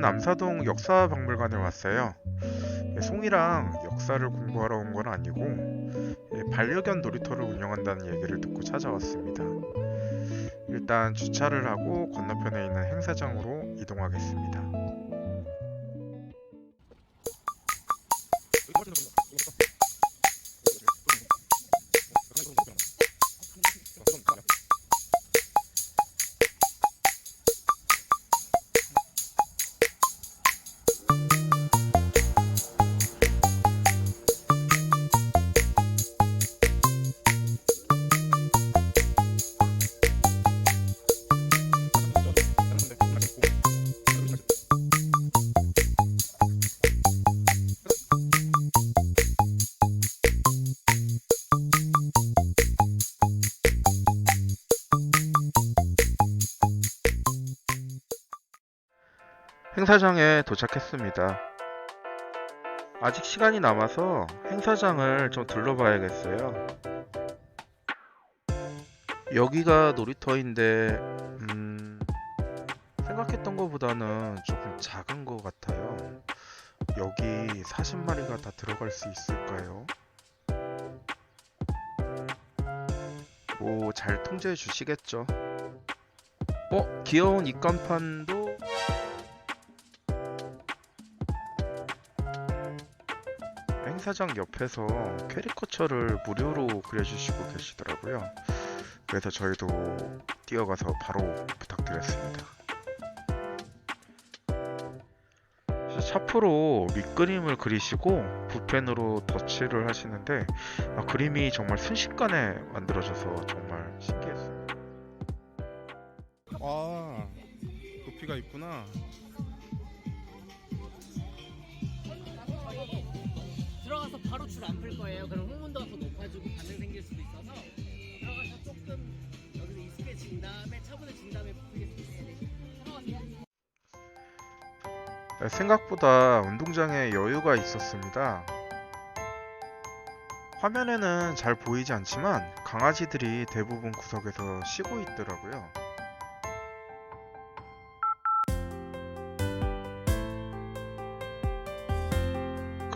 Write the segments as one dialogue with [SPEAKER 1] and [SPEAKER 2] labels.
[SPEAKER 1] 오늘은 남사동 역사박물관에 왔어요. 예, 송이랑 역사를 공부하러 온 건 아니고 예, 반려견 놀이터를 운영한다는 얘기를 듣고 찾아왔습니다. 일단 주차를 하고 건너편에 있는 행사장으로 이동하겠습니다. 행사장에 도착했습니다. 아직 시간이 남아서 행사장을 좀 둘러봐야겠어요. 여기가 놀이터인데, 음, 생각했던 것보다는 조금 작은 것 같아요. 여기 40마리가 다 들어갈 수 있을까요? 뭐, 잘 통제해 주시겠죠? 어, 귀여운 입간판도 행사장 옆에서 캐리커처를 무료로 그려주시고 계시더라고요. 그래서 저희도 뛰어가서 바로 부탁드렸습니다. 샤프로 밑그림을 그리시고 붓펜으로 덧칠을 하시는데 아, 그림이 정말 순식간에 만들어져서 정말 신기했습니다. 아, 높이가 있구나.
[SPEAKER 2] 바로 줄 안 풀 거예요. 그럼 흥분도가 더 높아지고 반응 생길 수도 있어서 들어가서 조금 여기서 익숙해진 다음에 차분해진 다음에. 들어가세요.
[SPEAKER 1] 네, 생각보다 운동장에 여유가 있었습니다. 화면에는 잘 보이지 않지만 강아지들이 대부분 구석에서 쉬고 있더라고요.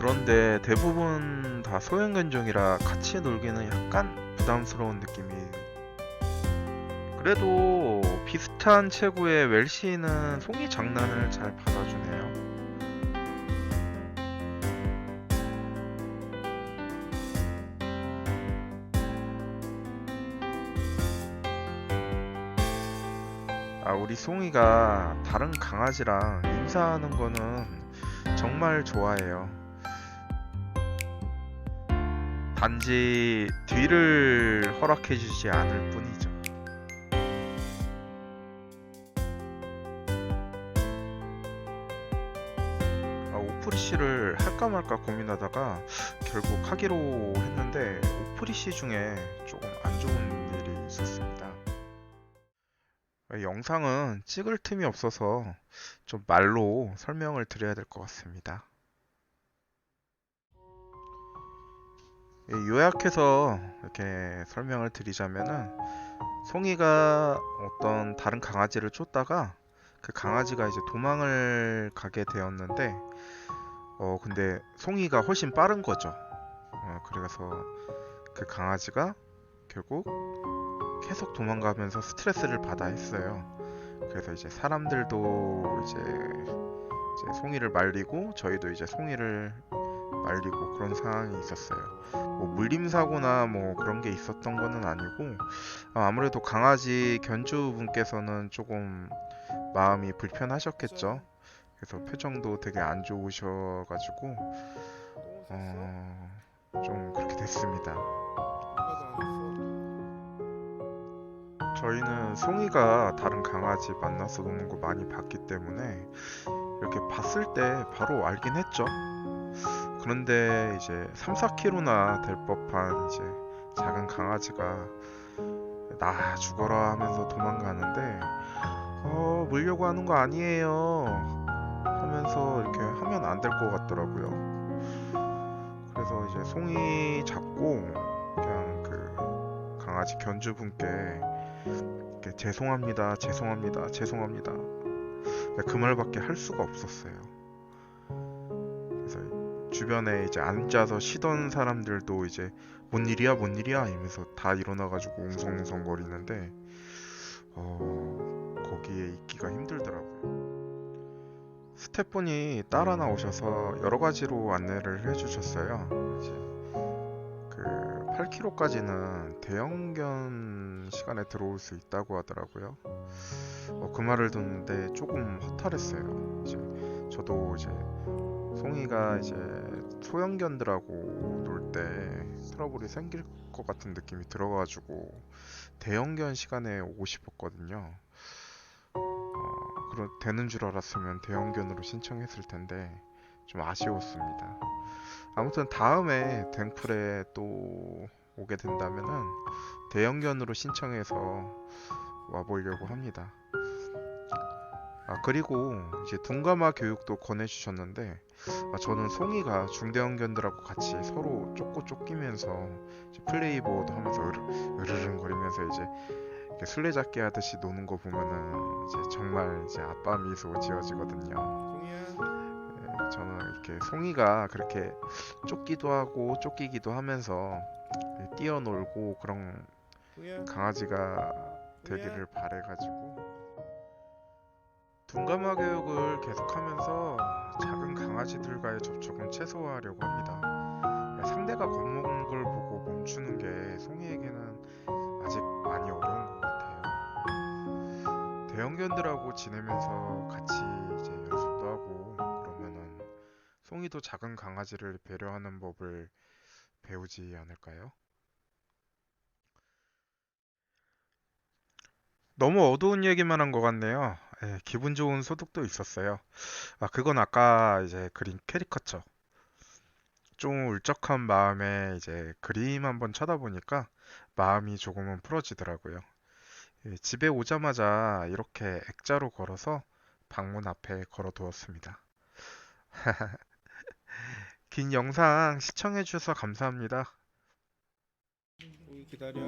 [SPEAKER 1] 그런데 대부분 다 소형견종이라 같이 놀기는 약간 부담스러운 느낌이 그래도 비슷한 체구의 웰시는 송이 장난을 잘 받아주네요. 아, 우리 송이가 다른 강아지랑 인사하는 거는 정말 좋아해요. 단지 뒤를 허락해주지 않을 뿐이죠. 아, 오프리시를 할까 말까 고민하다가 결국 하기로 했는데 오프리시 중에 조금 안 좋은 일이 있었습니다. 아, 영상은 찍을 틈이 없어서 좀 말로 설명을 드려야 될 것 같습니다. 요약해서 이렇게 설명을 드리자면은 송이가 어떤 다른 강아지를 쫓다가 그 강아지가 이제 도망을 가게 되었는데 어 근데 송이가 훨씬 빠른 거죠. 어 그래서 그 강아지가 결국 계속 도망가면서 스트레스를 받아 했어요. 그래서 이제 사람들도 이제 이제 송이를 말리고 저희도 이제 송이를 말리고 그런 상황이 있었어요. 뭐 물림 사고나 뭐 그런 게 있었던 거는 아니고 아, 아무래도 강아지 견주분께서는 조금 마음이 불편하셨겠죠. 그래서 표정도 되게 안 좋으셔가지고 어, 좀 그렇게 됐습니다. 저희는 송이가 다른 강아지 만나서 노는 거 많이 봤기 때문에 이렇게 봤을 때 바로 알긴 했죠. 그런데 이제 3, 4kg나 될 법한 이제 작은 강아지가 나 죽어라 하면서 도망가는데 어 물려고 하는 거 아니에요 하면서 이렇게 하면 안 될 것 같더라고요. 그래서 이제 송이 잡고 그냥 그 강아지 견주분께 죄송합니다, 죄송합니다, 죄송합니다 그 말밖에 할 수가 없었어요. 주변에 이제 앉아서 쉬던 사람들도 이제 뭔 일이야 뭔 일이야 이러면서 다 일어나가지고 웅성웅성 거리는데 어, 거기에 있기가 힘들더라고요. 스태프분이 따라 나오셔서 여러 가지로 안내를 해주셨어요. 이제 그 8km까지는 대형견 시간에 들어올 수 있다고 하더라고요. 어, 그 말을 듣는데 조금 허탈했어요. 이제 저도 이제 송이가 이제 소형견들하고 놀 때 트러블이 생길 것 같은 느낌이 들어가지고 대형견 시간에 오고 싶었거든요. 어, 그런 되는 줄 알았으면 대형견으로 신청했을 텐데 좀 아쉬웠습니다. 아무튼 다음에 댕풀에 또 오게 된다면은 대형견으로 신청해서 와보려고 합니다. 아 그리고 이제 둔가마 교육도 권해주셨는데 아, 저는 송이가 중대형견들하고 같이 서로 쫓고 쫓기면서 이제 플레이보드 하면서 으르, 으르릉거리면서 이제 이렇게 술래잡기 하듯이 노는 거 보면은 이제 정말 이제 아빠 미소 지어지거든요. 예, 저는 이렇게 송이가 그렇게 쫓기도 하고 쫓기기도 하면서 예, 뛰어놀고 그런 강아지가 되기를 바래가지고 둔감화 교육을 계속하면서 작은 강아지들과의 접촉은 최소화하려고 합니다. 예, 상대가 겁먹는 걸 보고 멈추는 게 송이에게는 아직 많이 어려운 것 같아요. 대형견들하고 지내면서 같이 이제 연습도 하고 그러면은 송이도 작은 강아지를 배려하는 법을 배우지 않을까요? 너무 어두운 얘기만 한 것 같네요. 예, 기분 좋은 소득도 있었어요. 아, 그건 아까 이제 그린 캐리커처. 좀 울적한 마음에 이제 그림 한번 쳐다보니까 마음이 조금은 풀어지더라고요. 예, 집에 오자마자 이렇게 액자로 걸어서 방문 앞에 걸어두었습니다. 긴 영상 시청해주셔서 감사합니다.
[SPEAKER 3] 기다려